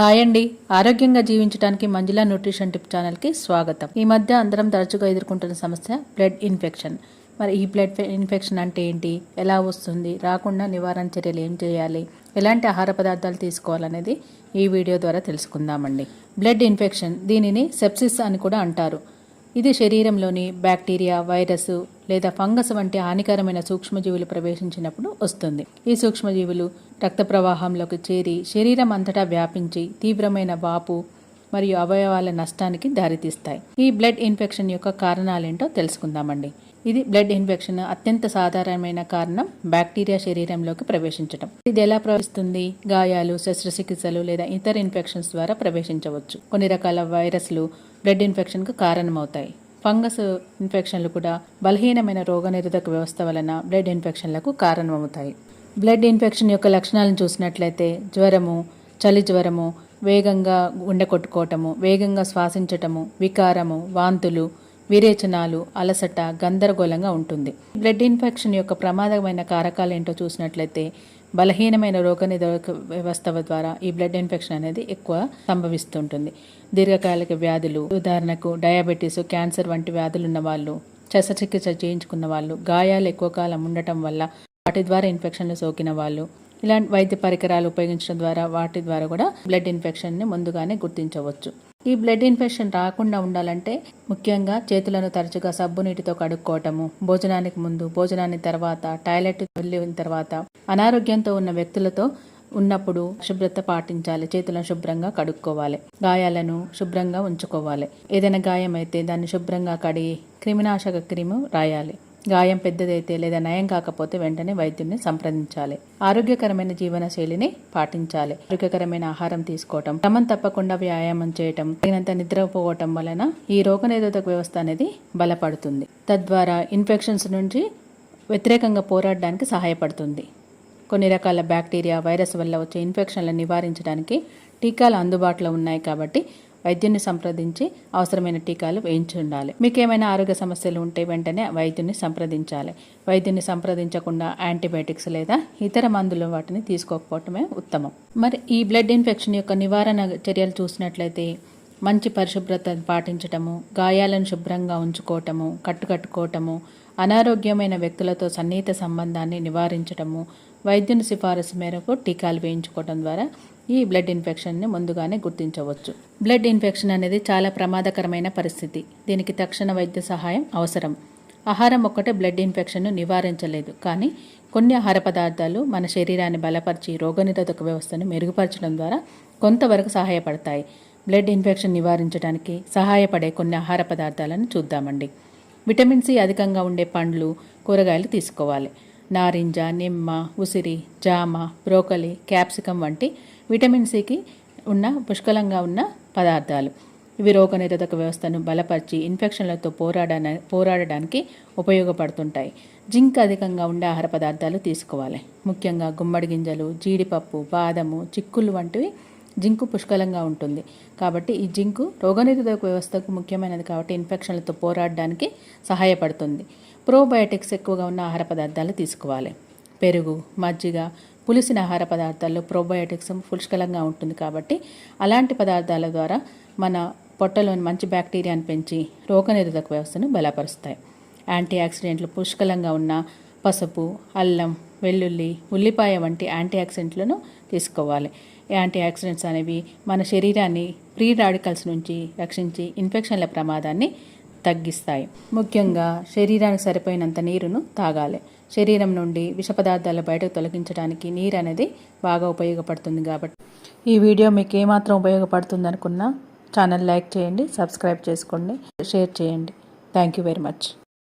Hi అండి. ఆరోగ్యంగా జీవించడానికి మంజులా న్యూట్రిషన్ టిప్ ఛానల్కి స్వాగతం. ఈ మధ్య అందరం తరచుగా ఎదుర్కొంటున్న సమస్య బ్లడ్ ఇన్ఫెక్షన్. మరి ఈ బ్లడ్ ఇన్ఫెక్షన్ అంటే ఏంటి? ఎలా వస్తుంది? రాకుండా నివారణ చర్యలు ఏం చేయాలి? ఎలాంటి ఆహార పదార్థాలు తీసుకోవాలనేది ఈ వీడియో ద్వారా తెలుసుకుందామండి. బ్లడ్ ఇన్ఫెక్షన్ దీనిని సెప్సిస్ అని కూడా అంటారు. ఇది శరీరంలోని బ్యాక్టీరియా వైరస్ లేదా ఫంగస్ వంటి హానికరమైన సూక్ష్మజీవులు ప్రవేశించినప్పుడు వస్తుంది. ఈ సూక్ష్మజీవులు రక్త ప్రవాహంలోకి చేరి శరీరం అంతటా వ్యాపించి తీవ్రమైన వాపు మరియు అవయవాల నష్టానికి దారితీస్తాయి. ఈ బ్లడ్ ఇన్ఫెక్షన్ యొక్క కారణాలేంటో తెలుసుకుందామండి. ఇది బ్లడ్ ఇన్ఫెక్షన్ అత్యంత సాధారణమైన కారణం బ్యాక్టీరియా శరీరంలోకి ప్రవేశించడం ఇది ఎలా ప్రవేశిస్తుంది గాయాలు శస్త్రచికిత్సలు లేదా ఇతర ఇన్ఫెక్షన్స్ ద్వారా ప్రవేశించవచ్చు. కొన్ని రకాల వైరస్లు బ్లడ్ ఇన్ఫెక్షన్కు కారణమవుతాయి. ఫంగస్ ఇన్ఫెక్షన్లు కూడా బలహీనమైన రోగనిరోధక వ్యవస్థ వలన బ్లడ్ ఇన్ఫెక్షన్లకు కారణమవుతాయి. బ్లడ్ ఇన్ఫెక్షన్ యొక్క లక్షణాలను చూసినట్లయితే జ్వరము చలి జ్వరము వేగంగా గుండె కొట్టుకోవటము వేగంగా శ్వాసించటము వికారము వాంతులు విరేచనాలు అలసట గందరగోళంగా ఉంటుంది. బ్లడ్ ఇన్ఫెక్షన్ యొక్క ప్రమాదమైన కారకాలు ఏంటో చూసినట్లయితే బలహీనమైన రోగనిరోధక వ్యవస్థ ద్వారా ఈ బ్లడ్ ఇన్ఫెక్షన్ అనేది ఎక్కువ సంభవిస్తుంటుంది. దీర్ఘకాలిక వ్యాధులు ఉదాహరణకు డయాబెటీస్ క్యాన్సర్ వంటి వ్యాధులు ఉన్న వాళ్ళు శస్త్రచికిత్స చేయించుకున్న వాళ్ళు గాయాలు ఎక్కువ కాలం ఉండటం వల్ల వాటి ద్వారా ఇన్ఫెక్షన్లు సోకిన వాళ్ళు. ఇలాంటి వైద్య పరికరాలు ఉపయోగించడం ద్వారా వాటి ద్వారా కూడా బ్లడ్ ఇన్ఫెక్షన్ని ముందుగానే గుర్తించవచ్చు. ఈ బ్లడ్ ఇన్ఫెక్షన్ రాకుండా ఉండాలంటే ముఖ్యంగా చేతులను తరచుగా సబ్బు నీటితో కడుక్కోవటము భోజనానికి ముందు భోజనాన్ని తర్వాత టాయిలెట్ వెళ్ళిన తర్వాత అనారోగ్యంతో ఉన్న వ్యక్తులతో ఉన్నప్పుడు శుభ్రత పాటించాలి చేతులను శుభ్రంగా కడుక్కోవాలి గాయాలను శుభ్రంగా ఉంచుకోవాలి. ఏదైనా గాయం అయితే దాన్ని శుభ్రంగా కడిగి క్రిమినాశక క్రీము రాయాలి. గాయం పెద్దదైతే లేదా నయం కాకపోతే వెంటనే వైద్యుని సంప్రదించాలి. ఆరోగ్యకరమైన జీవన శైలిని పాటించాలి. ఆరోగ్యకరమైన ఆహారం తీసుకోవటం క్రమం తప్పకుండా వ్యాయామం చేయటం తగినంత నిద్రపోవటం వలన ఈ రోగనిరోధక వ్యవస్థ అనేది బలపడుతుంది. తద్వారా ఇన్ఫెక్షన్స్ నుంచి వ్యతిరేకంగా పోరాడడానికి సహాయపడుతుంది. కొన్ని రకాల బ్యాక్టీరియా వైరస్ వల్ల వచ్చే ఇన్ఫెక్షన్లను నివారించడానికి టీకాలు అందుబాటులో ఉన్నాయి కాబట్టి వైద్యుని సంప్రదించి అవసరమైన టీకాలు వేయించుండాలి. మీకు ఏమైనా ఆరోగ్య సమస్యలు ఉంటే వెంటనే వైద్యుని సంప్రదించాలి. వైద్యుని సంప్రదించకుండా యాంటీబయాటిక్స్ లేదా ఇతర మందులు వాటిని తీసుకోకపోవటమే ఉత్తమం. మరి ఈ బ్లడ్ ఇన్ఫెక్షన్ యొక్క నివారణ చర్యలు చూసినట్లయితే మంచి పరిశుభ్రత పాటించటము గాయాలను శుభ్రంగా ఉంచుకోవటము కట్టుకట్టుకోవటము అనారోగ్యమైన వ్యక్తులతో సన్నిహిత సంబంధాన్ని నివారించటము వైద్యుని సిఫారసు మేరకు టీకాలు వేయించుకోవడం ద్వారా ఈ బ్లడ్ ఇన్ఫెక్షన్ని ముందుగానే గుర్తించవచ్చు. బ్లడ్ ఇన్ఫెక్షన్ అనేది చాలా ప్రమాదకరమైన పరిస్థితి. దీనికి తక్షణ వైద్య సహాయం అవసరం. ఆహారం ఒక్కటే బ్లడ్ ఇన్ఫెక్షన్ను నివారించలేదు. కానీ కొన్ని ఆహార పదార్థాలు మన శరీరాన్ని బలపరిచి రోగనిరోధక వ్యవస్థను మెరుగుపరచడం ద్వారా కొంతవరకు సహాయపడతాయి. బ్లడ్ ఇన్ఫెక్షన్ నివారించడానికి సహాయపడే కొన్ని ఆహార పదార్థాలను చూద్దామండి. విటమిన్ సి అధికంగా ఉండే పండ్లు కూరగాయలు తీసుకోవాలి. నారింజ నిమ్మ ఉసిరి జామ బ్రోకలి క్యాప్సికం వంటి విటమిన్ సికి ఉన్న పుష్కలంగా ఉన్న పదార్థాలు. ఇవి రోగనిరోధక వ్యవస్థను బలపరిచి ఇన్ఫెక్షన్లతో పోరాడ పోరాడడానికి ఉపయోగపడుతుంటాయి. జింక్ అధికంగా ఉండే ఆహార పదార్థాలు తీసుకోవాలి. ముఖ్యంగా గుమ్మడి గింజలు జీడిపప్పు బాదము చిక్కులు వంటివి జింకు పుష్కలంగా ఉంటుంది. కాబట్టి ఈ జింకు రోగనిరోధక వ్యవస్థకు ముఖ్యమైనది కాబట్టి ఇన్ఫెక్షన్లతో పోరాడడానికి సహాయపడుతుంది. ప్రోబయోటిక్స్ ఎక్కువగా ఉన్న ఆహార పదార్థాలు తీసుకోవాలి. పెరుగు మజ్జిగ పులిసిన ఆహార పదార్థాల్లో ప్రోబయోటిక్స్ పుష్కలంగా ఉంటుంది కాబట్టి అలాంటి పదార్థాల ద్వారా మన పొట్టలోని మంచి బ్యాక్టీరియాను పెంచి రోగనిరోధక వ్యవస్థను బలపరుస్తాయి. యాంటీ ఆక్సిడెంట్లు పుష్కలంగా ఉన్న పసుపు అల్లం వెల్లుల్లి ఉల్లిపాయ వంటి యాంటీ ఆక్సిడెంట్లను తీసుకోవాలి. యాంటీ ఆక్సిడెంట్స్ అనేవి మన శరీరాన్ని ప్రీ రాడికల్స్ నుంచి రక్షించి ఇన్ఫెక్షన్ల ప్రమాదాన్ని తగ్గిస్తాయి. ముఖ్యంగా శరీరానికి సరిపోయినంత నీరును తాగాలి. శరీరం నుండి విష పదార్థాలు బయటకు తొలగించడానికి నీరు అనేది బాగా ఉపయోగపడుతుంది కాబట్టి. ఈ వీడియో మీకు ఏమాత్రం ఉపయోగపడుతుంది అనుకున్నా ఛానల్ లైక్ చేయండి సబ్స్క్రైబ్ చేసుకోండి షేర్ చేయండి. Thank you very much.